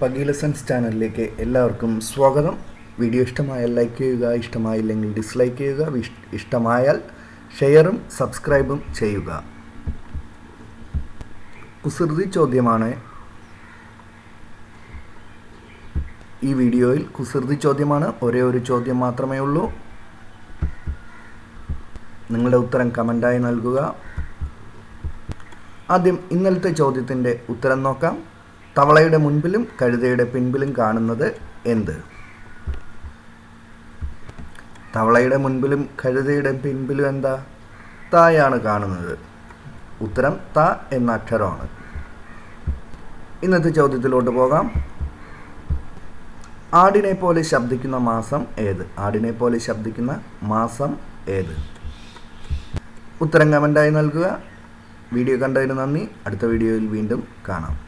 പഗി lessons ചാനലിലേക്ക് എല്ലാവർക്കും സ്വാഗതം. വീഡിയോ ഇഷ്ടമായാൽ ലൈക്ക് ചെയ്യുക ഇഷ്ടമായില്ലെങ്കിൽ ഡിസ്ലൈക്ക് ചെയ്യുക ഇഷ്ടമായാൽ ഷെയറും സബ്സ്ക്രൈബും ചെയ്യുക. കുസൃതി ചോദ്യമാണ്. ഈ വീഡിയോയിൽ കുസൃതി ചോദ്യമാണ്. ഒരേ ഒരു ചോദ്യം മാത്രമേ ഉള്ളൂ. നിങ്ങളുടെ ഉത്തരം കമന്റായി നൽകുക. ആദ്യം ഇന്നലത്തെ ചോദ്യത്തിന്റെ ഉത്തരം നോക്കാം. തവളയുടെ മുൻപിലും കഴുതയുടെ പിൻപിലും കാണുന്നത് എന്ത്? തവളയുടെ മുൻപിലും കഴുതയുടെ പിൻപിലും എന്താ? തായാണ് കാണുന്നത്. ഉത്തരം ത എന്ന അക്ഷരമാണ്. ഇന്നത്തെ ചോദ്യത്തിലോട്ട് പോകാം. ആടിനെ പോലെ ശബ്ദിക്കുന്ന മാസം ഏത്? ആടിനെ പോലെ ശബ്ദിക്കുന്ന മാസം ഏത്? ഉത്തരം കമന്റായി നൽകുക. വീഡിയോ കണ്ടതിന് നന്ദി. അടുത്ത വീഡിയോയിൽ വീണ്ടും കാണാം.